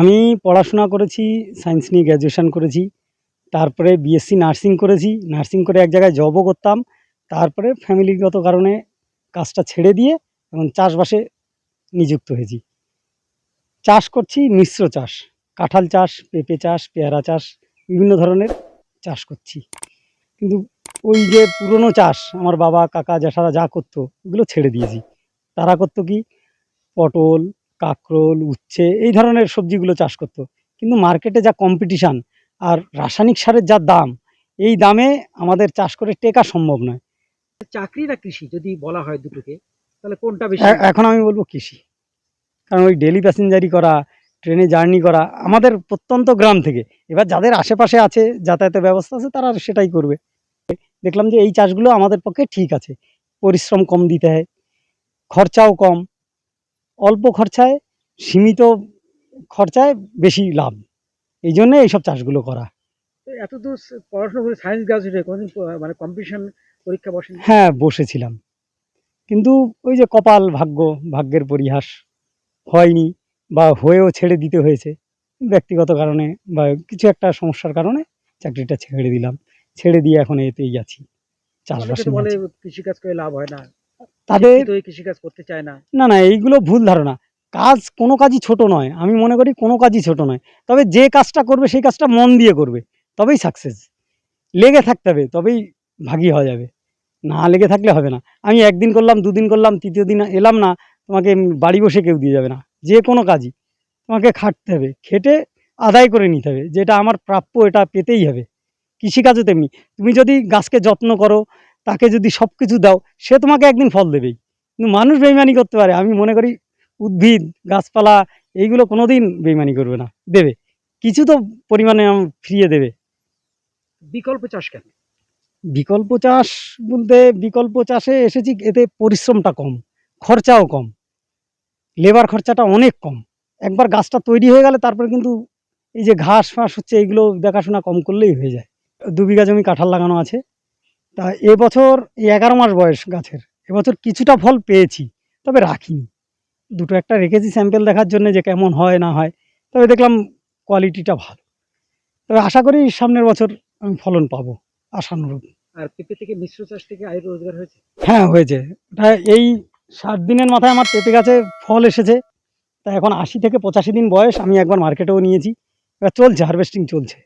আমি পড়াশোনা করেছি সায়েন্স নিয়ে গ্র্যাজুয়েশান করেছি, তারপরে বিএসসি নার্সিং করেছি নার্সিং করে এক জায়গায় জবও করতাম, তারপরে ফ্যামিলিগত কারণে কাজটা ছেড়ে দিয়ে এবং চাষবাসে নিযুক্ত হয়েছি। চাষ করছি মিশ্র চাষ, কাঁঠাল চাষ, পেঁপে চাষ, পেয়ারা চাষ, বিভিন্ন ধরনের চাষ করছি। কিন্তু ওই যে পুরনো চাষ, আমার বাবা, কাকা, জ্যাঠারা যা করতো, ওগুলো ছেড়ে দিয়েছি। তারা করতো কি? পটল কাঁকরোল উচ্ছে এই ধরনের সবজিগুলো চাষ করতো। কিন্তু মার্কেটে যা কম্পিটিশান আর রাসায়নিক সারের যা দাম এই দামে আমাদের চাষ করে টেকা সম্ভব নয়। চাকরি না কৃষি? যদি বলা হয় দুটোকে তাহলে কোনটা বেশি? এখন আমি বলব কৃষি। কারণ ওই ডেলি প্যাসেঞ্জারি করা ট্রেনে জার্নি করা আমাদের প্রত্যন্ত গ্রাম থেকে এবার যাদের আশেপাশে আছে যাতায়াতের ব্যবস্থা আছে তারা সেটাই করবে। দেখলাম যে এই চাষগুলো আমাদের পক্ষে ঠিক আছে। পরিশ্রম কম দিতে হয় খরচাও কম অল্প খরচায় সীমিত খরচায় বেশি লাভ। এই জন্য এইসব চাষগুলো করা। এত দূর পড়াশোনা করে সায়েন্স গ্রাজুয়েট কোনোদিন মানে কম্পিটিশন পরীক্ষা বসেন? হ্যাঁ বসেছিলাম। কিন্তু ওই যে কপাল ভাগ্য ভাগ্যের পরিহাস হয়নি বা হয়েও ছেড়ে দিতে হয়েছে। ব্যক্তিগত কারণে বা কিছু একটা সমস্যার কারণে চাকরিটা ছেড়ে দিলাম। ছেড়ে দিয়ে এখন এতেই আছি। চাষবাস কৃষিকাজ করে লাভ হয় না। তাদের কৃষিকাজ করতে চায় না। না না এইগুলো ভুল ধারণা। কাজ কোনো কাজই ছোট নয়। আমি মনে করি কোনো কাজই ছোট নয়। তবে যে কাজটা করবে সেই কাজটা মন দিয়ে করবে। তবেই সাকসেস লেগে থাকতে হবে তবেই ভাগী হওয়া যাবে। না লেগে থাকলে হবে না। আমি একদিন করলাম দুদিন করলাম তৃতীয় দিন এলাম না তোমাকে বাড়ি বসে কেউ দিয়ে যাবে না। যে কোনো কাজই। তোমাকে খাটতে হবে খেটে আদায় করে নিতে হবে। যেটা আমার প্রাপ্য এটা পেতেই হবে। কৃষিকাজও তেমনি। তুমি যদি গাছকে যত্ন করো তাকে যদি সব কিছু দাও সে তোমাকে একদিন ফল দেবেই। কিন্তু মানুষ বেইমানি করতে পারে। আমি মনে করি উদ্ভিদ গাছপালা এইগুলো কোনোদিন বেইমানি করবে না। দেবে। কিছু তো পরিমাণে ফিরিয়ে দেবে। বিকল্প চাষ কেন? বিকল্প চাষ বলতে বিকল্প চাষে এসেছি এতে পরিশ্রমটা কম খরচাও কম। লেবার খরচাটা অনেক কম। একবার গাছটা তৈরি হয়ে গেলে তারপরে কিন্তু এই যে ঘাস ফাস হচ্ছে এইগুলো দেখাশোনা কম করলেই হয়ে যায়। দু বিঘা জমি কাঁঠাল লাগানো আছে। তা এবছর এই এগারো মাস বয়স গাছের এবছর কিছুটা ফল পেয়েছি তবে রাখিনি। দুটো একটা রেখেছি স্যাম্পেল দেখার জন্য যে কেমন হয় না হয় তবে দেখলাম কোয়ালিটিটা ভালো। তবে আশা করি সামনের বছর আমি ফলন পাবো আশানুরূপ। আর পেঁপে থেকে মিশ্র চাষ থেকে আয় রোজগার হয়েছে? হ্যাঁ হয়েছে। ওটা এই ষাট দিনের মাথায় আমার পেঁপে গাছে ফল এসেছে। তা এখন আশি থেকে পঁচাশি দিন বয়স আমি একবার মার্কেটেও নিয়েছি। এবার চলছে হারভেস্টিং চলছে।